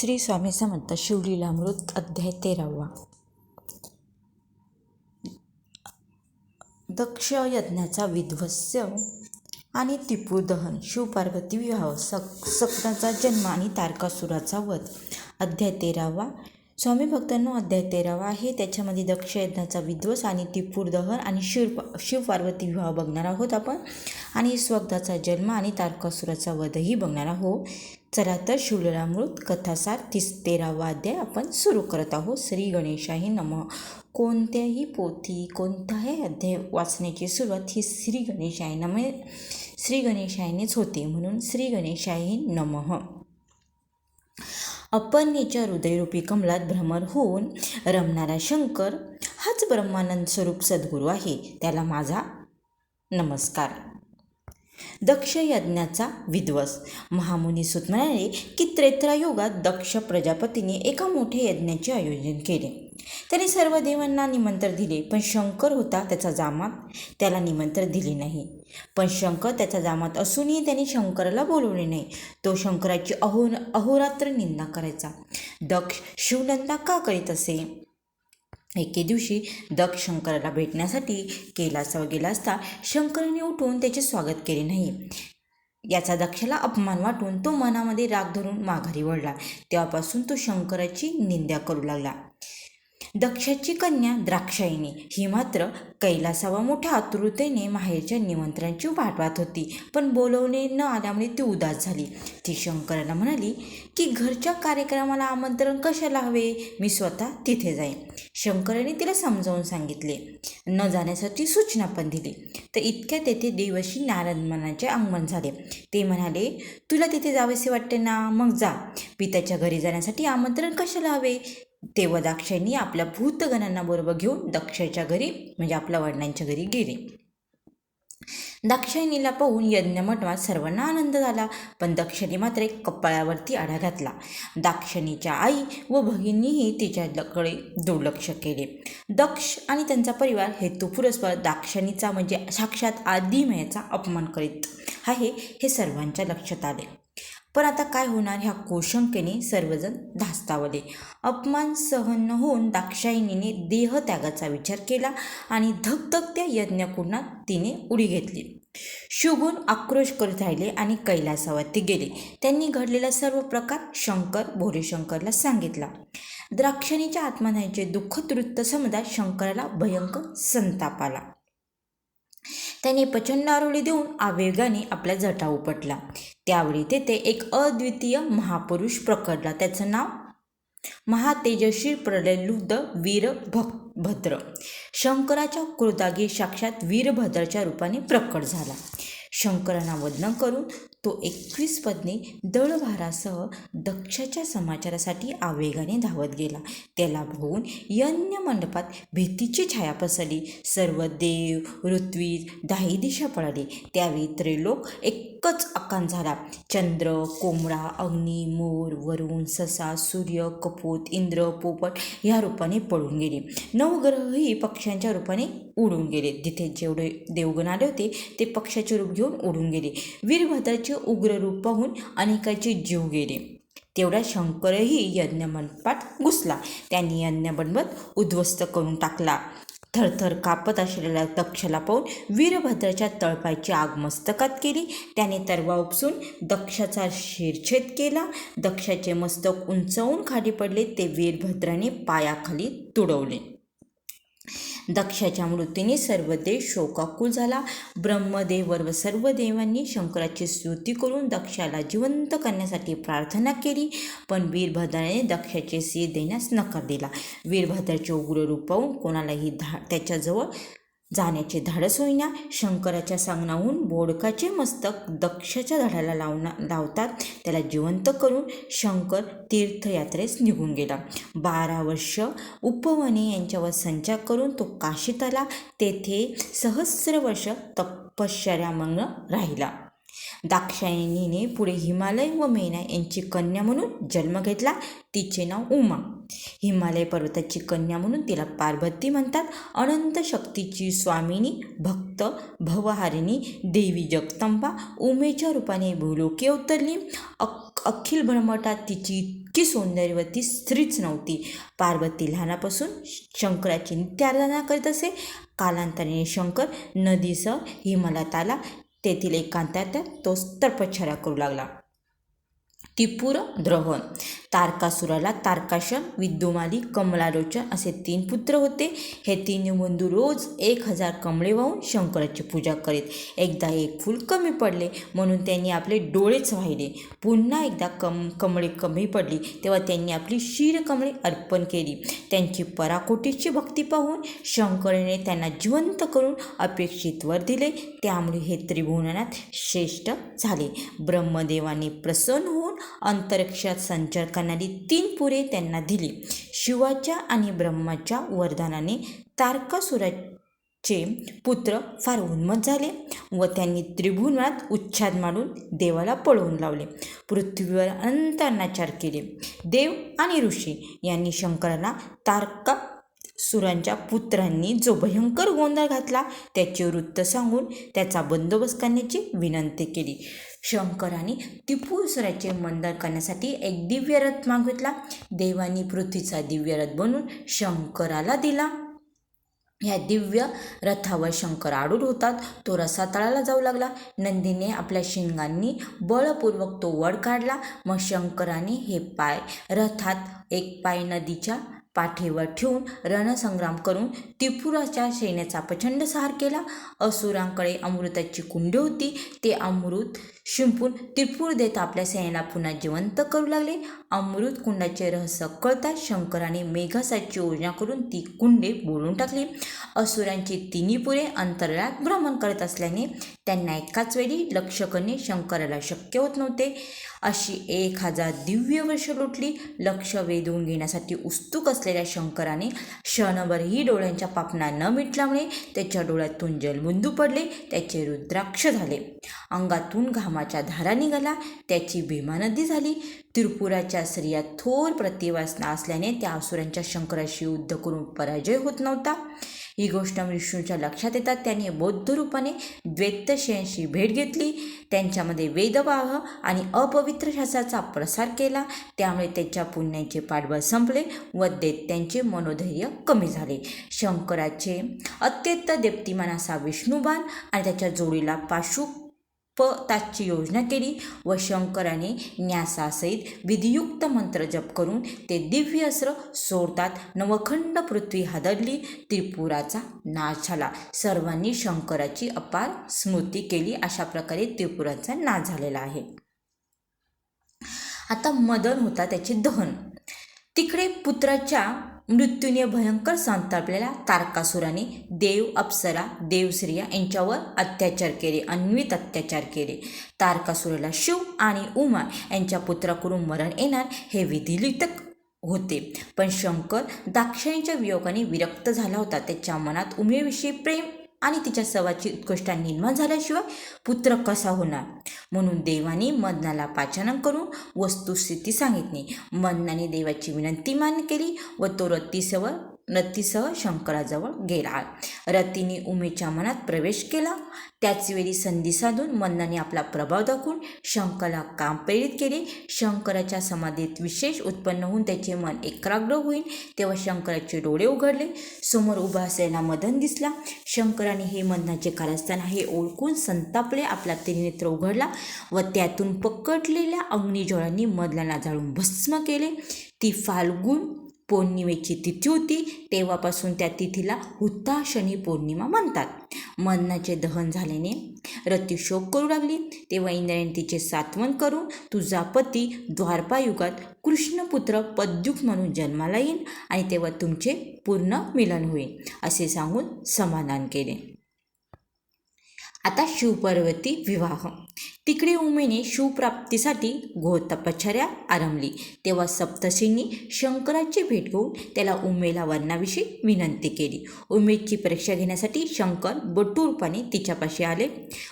श्री स्वामी समर्थ शिवलीलामृत अध्याय तेरावा. दक्ष यज्ञाचा विध्वस्य आणि त्रिपूर दहन. शिवपार्वती विवाह. सक सकनाचा जन्म आणि तारकासुराचा वध. अध्याय तेरावा. स्वामी भक्तांनो अध्याय तेरावा आहे. त्याच्यामध्ये दक्ष यज्ञाचा विध्वस आणि तिपूर दहन आणि शिव शिवपार्वती विवाह बघणार आहोत आपण. आणि स्वग्धाचा जन्म आणि तारकासुराचा वधही बघणार आहोत. चला तर शिवलीलामृत कथासार तीस तेरावा अध्याय आपण सुरू करत आहोत. श्री गणेशाही नम. कोणत्याही पोथी कोणताही अध्याय वाचण्याची सुरुवात ही श्री गणेशाय नम श्री गणेशायनेच होते. म्हणून श्री गणेशाही नमः. अपर्णेच्या हृदयरूपी कमलात भ्रमर होऊन रमणारा शंकर हाच ब्रह्मानंद स्वरूप सद्गुरू आहे. त्याला माझा नमस्कार. दक्ष यज्ञाचा विध्वस. महामुनी सुत म्हणाले की त्रेत्रायुगात दक्ष प्रजापतीने एका मोठ्या यज्ञाचे आयोजन केले. त्याने सर्व देवांना निमंत्रण दिले पण शंकर होता त्याचा जामात. त्याला निमंत्रण दिले नाही. पण शंकर त्याचा जामात असूनही त्याने शंकराला बोलवले नाही. तो शंकराची अहो अहोरात्र निंदा करायचा. दक्ष शिवनंदा का करीत असे? एके दिवशी दक्ष शंकराला भेटण्यासाठी कैलासावर गेला असता शंकराने उठून त्याचे स्वागत केले नाही. याचा दक्षाला अपमान वाटून तो मनामध्ये राग धरून माघारी वळला. तेव्हापासून तो शंकराची निंदा करू लागला. दक्षाची कन्या द्राक्षायणी. ही मात्र कैलासावा मोठ्या आतुरतेने माहेरच्या निमंत्रणाची वाट पाहत होती. पण बोलवणे न आल्यामुळे ती उदास झाली. ती शंकराला म्हणाली की घरच्या कार्यक्रमाला आमंत्रण कशाला हवे? मी स्वतः तिथे जाईन. शंकराने तिला समजावून सांगितले. न जाण्यासाठी सूचना पण दिली. तर इतक्या तेथे देवशी नारदमनाचे आगमन झाले. ते म्हणाले तुला तिथे जावेसे वाटते ना? मग जा. पित्याच्या घरी जाण्यासाठी आमंत्रण कशाला हवे? तेव्हा दाक्षायणी आपल्या भूतगणांना बरोबर घेऊन दक्षाच्या घरी म्हणजे आपल्या वडिलांच्या घरी गेले. दाक्षायणीला पाहून यज्ञमठवात सर्वांना आनंद झाला पण दक्षिणी मात्र कपाळावरती आढा घातला. दाक्षिणीच्या आई व भगिनीही तिच्याकडे दुर्लक्ष केले. दक्ष आणि त्यांचा परिवार हेतुपुरस्पर दाक्षिणीचा म्हणजे साक्षात आदिमयाचा अपमान करीत आहे हे सर्वांच्या लक्षात आले. पण आता काय होणार? ह्या कोशंकेने सर्वजण धास्तावले. अपमान सहन न होऊन दाक्षायणीने देहत्यागाचा विचार केला आणि धगधगत्या यज्ञकुंडात तिने उडी घेतली. शुगुन आक्रोश करत राहिले आणि कैलासावरती गेले. त्यांनी घडलेला सर्व प्रकार शंकर भोरेशंकरला सांगितला. द्राक्षणीच्या आत्महत्याचे दुःखद वृत्त समजा शंकराला भयंकर संताप आला. त्याने प्रचंड देऊन आवेगाने आपल्या जटा उपटला. त्यावेळी तेथे एक अद्वितीय महापुरुष प्रकटला. त्याचं नाव महातेजशील प्रलयलुब्ध वीर भक् भद्र. शंकराच्या कृतागी साक्षात वीरभद्राच्या रूपाने प्रकट झाला. शंकरांना वदन करून तो एकवीस पदने दळभारासह दक्षाच्या समाचारासाठी आवेगाने धावत गेला. त्याला बघून यज्ञ मंडपात भीतीची छाया पसरली. सर्व देव ऋत्वीज दाही दिशा पळाली त्यावेळी त्रिलोक एकच अकान झाला. चंद्र कोंबडा अग्नी मोर वरुण ससा सूर्य कपोत इंद्र पोपट ह्या रूपाने पळून गेले. नवग्रहही पक्ष्यांच्या रूपाने उडून गेले. जिथे जेवढे देवगण आले होते ते पक्षाचे रूप घेऊन उडून गेले. वीरभद्राचे उग्र रूप पाहून अनेकाचे जीव गेले. तेवढा शंकरही यज्ञमंडपात घुसला. त्यांनी यज्ञमंडप उद्ध्वस्त करून टाकला. थरथर कापत असलेल्या दक्षला पाहून वीरभद्राच्या तळपायची आग मस्तकात केली. त्याने तरवा उपसून दक्षाचा शिरछेद केला. दक्षाचे मस्तक उंचावून खाली पडले ते वीरभद्राने पायाखाली तुडवले. दक्षाच्या मृत्यूने सर्व देश शोकाकुल झाला. ब्रह्मदेवर व सर्व देवांनी शंकराची स्तुती करून दक्षाला जिवंत करण्यासाठी प्रार्थना केली. पण वीरभद्राने दक्षाचे सिर देण्यास नकार दिला. वीरभद्राचे उग्र रूप पाहून कोणालाही धा त्याच्याजवळ जाण्याचे धाडस होईना शंकराच्या सांगण्याहून बोडकाचे मस्तक दक्षच्या झाडाला लावना लावतात. त्याला जिवंत करून शंकर तीर्थयात्रेस निघून गेला. बारा वर्ष उपवने यांच्यावर संचार करून तो काशीत आला तेथे सहस्र वर्ष तपश्चर्यामग्न राहिला. दाक्षायणीने पुढे हिमालय व मेना यांची कन्या म्हणून जन्म घेतला. तिचे नाव उमा. हिमालय पर्वताची कन्या म्हणून तिला पार्वती म्हणतात. अनंत शक्तीची स्वामिनी भक्त भवहारिणी देवी जगदंबा उमेच्या रूपाने भूलोकी अवतरली अख अखिल ब्रह्मटात तिची इतकी सौंदर्यवती स्त्रीच नव्हती. पार्वती लहानापासून शंकराची नित्याराधना करीत असे. कालांतराने शंकर नदीसह हिमालयात आला. तेथील एकांतात तो तपश्चर्या करू लागला. त्रिपुर द्रोहन तारकासुराला तारकाशम विद्युमाली कमलालोचन असे तीन पुत्र होते. हे तीन बंधू रोज एक हजार कमळे वाहून शंकराची पूजा करीत. एकदा एक फूल कमी पडले म्हणून त्यांनी आपले डोळेच वाहिले. पुन्हा एकदा कम कमळे कमी पडली तेव्हा त्यांनी आपली शीर कमळे अर्पण केली. त्यांची पराकोटीची भक्ती पाहून शंकरने त्यांना जिवंत करून अपेक्षित वर दिले. त्यामुळे हे त्रिभुवनात श्रेष्ठ झाले. ब्रह्मदेवाने प्रसन्न होऊन अंतरिक्षात संचार करणारी तीन पुरे त्यांना दिली. शिवाच्या आणि ब्रह्माच्या वरदानाने तारकासुराचे पुत्र फार उन्मत झाले व त्यांनी त्रिभुवनात उच्छाद मारून देवाला पळवून लावले. पृथ्वीवर अनंत अनाचार केले. देव आणि ऋषी यांनी शंकराला तारका सुरांच्या पुत्रांनी जो भयंकर गोंधळ घातला त्याचे वृत्त सांगून त्याचा बंदोबस्त करण्याची विनंती केली. शंकराने त्रिपुरसुराचे मंडळ करण्यासाठी एक दिव्य रथ मागितला. देवानी पृथ्वीचा दिव्य रथ बनून शंकराला दिला. या दिव्य रथावर शंकर आडूड होतात. तो रसातळाला जाऊ लागला. नंदीने आपल्या शिंगांनी बळपूर्वक तो वड काढला. मग शंकराने हे पाय रथात एक पाय नदीच्या पाठीवर ठेवून रणसंग्राम करून त्रिपुराच्या सैन्याचा प्रचंड सहार केला. असुरांकडे अमृताची कुंडी होती. ते अमृत शिंपून त्रिपूर देत आपल्या सैन्याला पुन्हा जिवंत करू लागले. अमृत कुंडाचे रहस्य कळता शंकराने मेघासाची योजना करून ती कुंडे बोलून टाकली. असुरांची तिन्ही पुरे अंतराळात भ्रमण करत असल्याने त्यांना एकाच वेळी लक्ष करणे शंकराला शक्य होत नव्हते. अशी एक हजार दिव्य वर्ष लुटली. लक्ष वेधून घेण्यासाठी उत्सुक असलेल्या शंकराने क्षणभरही डोळ्यांच्या पापना न मिटल्यामुळे त्याच्या डोळ्यातून जलबुंदू पडले. त्याचे रुद्राक्ष झाले. अंगातून घामाच्या धारा निघाला त्याची भीमा नदी झाली. त्रिपुराच्या स्त्रिया थोर प्रतिवासना असल्याने त्या असुरांच्या शंकराशी युद्ध करून पराजय होत नव्हता. ही गोष्ट विष्णूच्या लक्षात येतात. त्यांनी बौद्ध रूपाने द्वैतशयांशी भेट घेतली. त्यांच्यामध्ये वेदवाह आणि अपवित्र शास्त्राचा प्रसार केला. त्यामुळे त्याच्या पुण्याचे पाठबळ संपले व दैत्यांचे मनोधैर्य कमी झाले. शंकराचे अत्यंत देप्तिमान असा विष्णुबाण आणि त्याच्या जोडीला पाशु पताची योजना केली. व शंकराने न्यासासहित विधियुक्त मंत्र जप करून ते दिव्य अस्त्र सोडतात. नवखंड पृथ्वी हादरली. त्रिपुराचा नाश झाला. सर्वांनी शंकराची अपार स्मृती केली. अशा प्रकारे त्रिपुराचा नाश झालेला आहे. आता मदन होता त्याचे दहन. तिकडे पुत्राच्या मृत्यूने भयंकर संतापलेल्या तारकासुराने देव अप्सरा देवश्रिया यांच्यावर अत्याचार केले अन्वित अत्याचार केले. तारकासुराला शिव आणि उमा यांच्या पुत्राकडून मरण येणार हे विधिलित होते. पण शंकर दाक्षायणीच्या वियोगाने विरक्त झाला होता. त्याच्या मनात उमेविषयी प्रेम आणि तिच्या सवाची उत्कृष्टा निर्माण झाल्याशिवाय पुत्र कसा होणार? म्हणून देवाने मदनाला पाचारण करून वस्तुस्थिती सांगितली. मदनाने देवाची विनंती मान्य केली व तो रत्तीसवर रत्तीसह शंकराजवळ गेला रतीने उमेच्या मनात प्रवेश केला. त्याचवेळी संधी साधून मन्नाने आपला प्रभाव दाखवून शंकराला काम प्रेरित केले. शंकराच्या समाधीत विशेष उत्पन्न होऊन त्याचे मन एकाग्र होईल. तेव्हा शंकराचे डोळे उघडले. समोर उभा असलेला मदन दिसला. शंकराने हे मदनाचे कारस्थान हे ओळखून संतापले. आपला त्रिनेत्र उघडला व त्यातून पकडलेल्या अग्निज्वाळांनी मदनाला जाळून भस्म केले. ती फाल्गुन पौर्णिमेची तिथी होती. तेव्हापासून त्या तिथीला हुताशनी पौर्णिमा म्हणतात. मन्नाचे दहन झाल्याने रती शोक करू लागली. तेव्हा इंद्रायणी तिचे सात्वन करून तुझा पती द्वारपायुगात कृष्णपुत्र पद्युक म्हणून जन्माला येईल आणि तेव्हा तुमचे पूर्ण मिलन होईल असे सांगून समाधान केले. आता शिवपार्वती विवाह. तिकडे उमेने शिवप्राप्तीसाठी घोर तपश्चर्या आरंभली. तेव्हा सप्तशींनी शंकराची भेट घेऊन त्याला उमेला वर्णाविषयी विनंती केली. उमेदची परीक्षा घेण्यासाठी शंकर बटू रूपाने तिच्यापाशी आले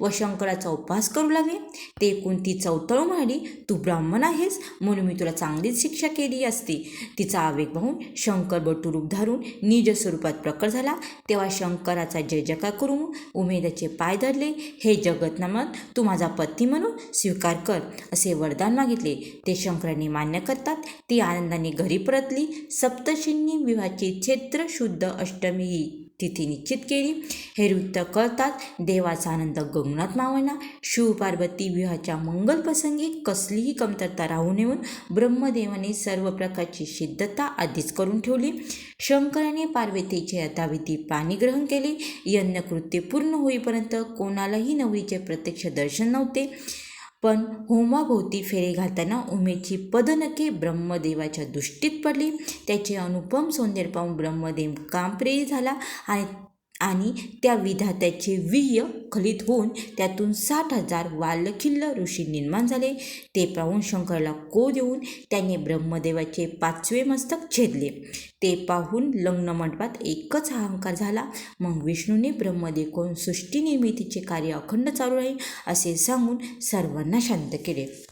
व शंकराचा उपवास करू लागले. ते ऐकून ती चौतळ म्हणाली तू ब्राह्मण आहेस म्हणून मी तुला चांगलीच शिक्षा केली असती. तिचा आवेग पाहून शंकर बटू रूप धरून निज स्वरूपात प्रकट झाला. तेव्हा शंकराचा जय जयकार करून उमेदाचे पाय धरले हे जगतनामत तू माझा पत म्हणून स्वीकार कर असे वरदान मागितले. ते शंकरांनी मान्य करतात. ती आनंदाने घरी परतली. सप्तशींनी विवाहाची क्षेत्र शुद्ध अष्टमी. ही तिथी निश्चित केली. हे वृत्त कळतात देवाचा आनंद गगनात मावळला. शिवपार्वती विवाहाच्या मंगलप्रसंगी कसलीही कमतरता राहू नेऊन ब्रह्मदेवाने सर्व प्रकारची सिद्धता आधीच करून ठेवली. शंकराने पार्वतीचे यथाविधी पाणी ग्रहण केले. यज्ञकृत्य पूर्ण होईपर्यंत कोणालाही नवरीचे प्रत्यक्ष दर्शन नव्हते. पण होमाभोवती फेरे घालताना उमेची पदनके ब्रह्मदेवाच्या दृष्टीत पडली. त्याचे अनुपम सौंदर्य पाहून ब्रह्मदेव कामप्रेरित झाला आणि आणि त्या विधात्याचे वीर्य खलित होऊन त्यातून साठ हजार वालखिल्ल ऋषी निर्माण झाले. ते पाहून शंकरला को देऊन त्याने ब्रह्मदेवाचे पाचवे मस्तक छेदले. ते पाहून लग्न मंडपात एकच अहंकार झाला. मग विष्णूने ब्रह्मदेव कोण सृष्टी निर्मितीचे कार्य अखंड चालू राहील असे सांगून सर्वांना शांत केले.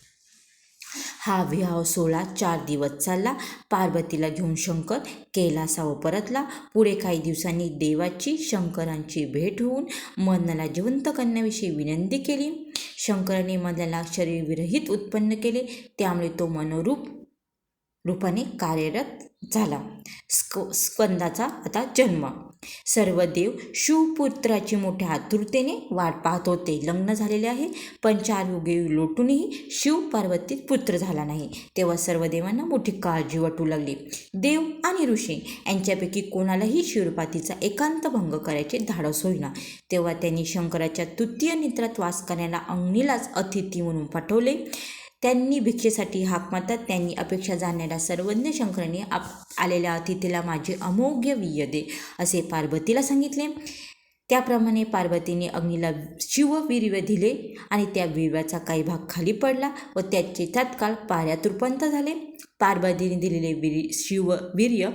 हा विवाह सोहळा चार दिवस चालला. पार्वतीला घेऊन शंकर कैलासावर परतला. पुढे काही दिवसांनी देवाची शंकरांची भेट होऊन मदनाला जिवंत करण्याविषयी विनंती केली. शंकराने मदनाला शरीरविरहित उत्पन्न केले. त्यामुळे तो मनोरूप रूपाने कार्यरत झाला. स्क स्कंदाचा आता जन्म सर्व देव शिवपुत्राची मोठ्या आतुरतेने वाट पाहत होते. लग्न झालेले आहे. पण चार युगे लोटूनही शिव पार्वतीत पुत्र झाला नाही. तेव्हा सर्व देवांना मोठी काळजी वाटू लागली. देव आणि ऋषी यांच्यापैकी कोणालाही शिवपातीचा एकांत भंग करायचे धाडस होईना. तेव्हा त्यांनी शंकराच्या तृतीय नेत्रात वास करण्याला अग्नीलाच अतिथी म्हणून पाठवले. त्यांनी भिक्षेसाठी हाक मारतात. त्यांनी अपेक्षा जाणणाऱ्या सर्वज्ञ शंकरांनी आप आलेल्या अतिथीला माझे अमोघ्य विय दे असे पार्वतीला सांगितले. त्याप्रमाणे पार्वतीने अग्नीला शिववीर्य दिले आणि त्या वीर्याचा काही भाग खाली पडला व त्याचे तात्काळ पाऱ्यात रूपांतर झाले. पार्वतीने दिलेले वीर शिववीर्य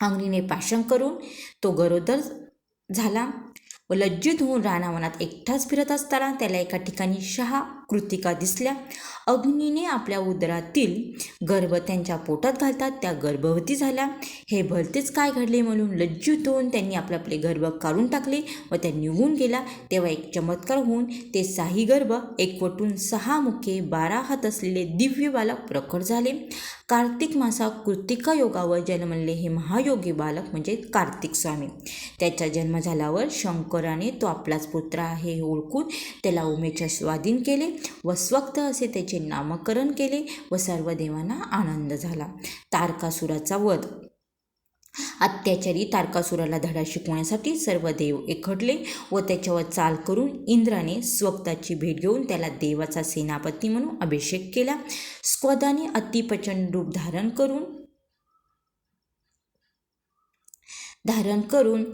अग्नीने पाषण करून तो गरोदर झाला व लज्जित होऊन रानावनात एकटाच फिरत असताना त्याला एका ठिकाणी शहा कृतिका दिसल्या. अग्नीने आपल्या उदरातील गर्भ त्यांच्या पोटात घालतात. त्या गर्भवती झाल्या. हे भलतेच काय घडले म्हणून लज्जित होऊन त्यांनी आपले आपले गर्भ काढून टाकले व त्या निघून गेला तेव्हा एक चमत्कार होऊन ते साही गर्भ एकवटून सहा मुखे बारा हात असलेले दिव्य बालक प्रकट झाले. कार्तिक मासा कृतिका योगावर जन्मले हे महायोगी बालक म्हणजे कार्तिक स्वामी. त्याचा जन्म झाल्यावर शंकराने तो आपलाच पुत्र आहे हे ओळखून त्याला उमेच्या स्वाधीन केले. व स्वक्त असे त्याचे नामकरण केले व सर्व देवांना आनंद झाला. तारकासुराचा वध. अत्याचारी तारकासुराला धडा शिकवण्यासाठी सर्व देव एकटले व त्याच्यावर चाल करून इंद्राने स्वक्ताची भेट घेऊन त्याला देवाचा सेनापती म्हणून अभिषेक केला. स्क्वदाने अतिप्रचंड रूप धारण करून धारण करून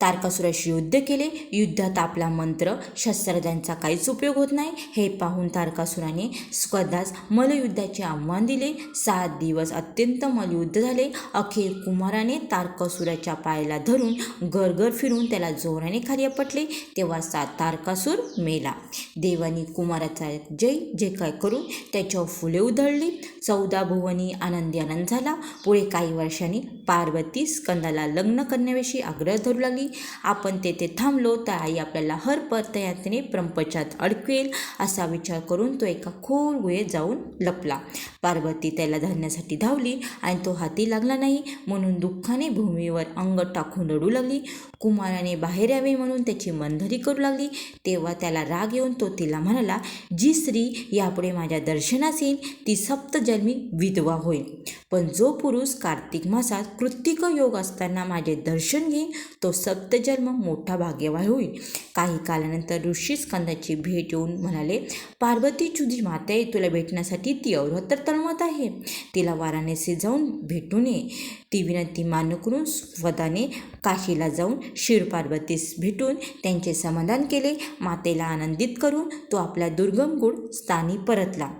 तारकासुराशी युद्ध केले. युद्धात आपला मंत्र शस्त्रज्ञांचा काहीच उपयोग होत नाही. हे पाहून तारकासुराने स्वतःच मलयुद्धाचे आव्हान दिले. सात दिवस अत्यंत मलयुद्ध झाले. अखेर कुमाराने तारकासुराच्या पायाला धरून गरगर फिरून त्याला जोराने खाली आपटले. तेव्हा सात तारकासूर मेला. देवानी कुमाराचा जय जे काय करून त्याच्यावर फुले उधळली. चौदा भुवनी आनंदी आनंद झाला. पुढे काही वर्षांनी पार्वती स्कंदाला लग्न करण्याविषयी आग्रह धरू लागली. आपण तेथे थांबलो तर आई आपल्याला हर परतयात्रे प्रंपचात अडकेल असा विचार करून तो एका खोल गुहेत जाऊन लपला. पार्वती त्याला धरण्यासाठी धावली आणि तो हाती लागला नाही म्हणून दुःखाने भूमीवर अंग टाकून रडू लागली. कुमाराने बाहेर यावे म्हणून त्याची मनधरी करू लागली. तेव्हा त्याला राग येऊन तो तिला म्हणाला जी स्त्री यापुढे माझ्या दर्शनास येईल ती सप्तजन्मी विधवा होईल. पण जो पुरुष कार्तिक मासात कृत्तिक योग असताना माझे दर्शन घेईन तो सप्तजन्म मोठा भाग्यवान होईल. काही कालानंतर ऋषी स्कंदाची भेट येऊन म्हणाले पार्वती तुझी माता आहे तुला भेटण्यासाठी ती अवरतर तळमत आहे. तिला वाराणसी जाऊन भेटून ये. ती विनंती मान्य करून स्वतःने काशीला जाऊन शिवपार्वतीस भेटून त्यांचे समाधान केले. मातेला आनंदित करून तो आपल्या दुर्गम गुड स्थानी परतला.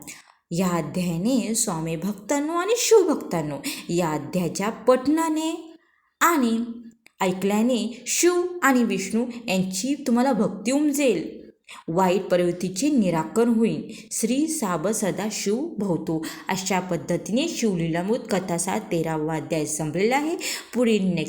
या अध्यायाने स्वामी भक्तांनो आणि शिवभक्तांनो या अध्यायाच्या पठणाने आणि ऐकल्याने शिव आणि विष्णू यांची तुम्हाला भक्ती उमजेल. वाईट प्रवृत्तीचे निराकरण होईल. श्री साब सदा शिव भवतो. अशा पद्धतीने शिवलीलामृत कथासा तेरावा अध्याय संपलेला आहे. पुढील नेक्स्ट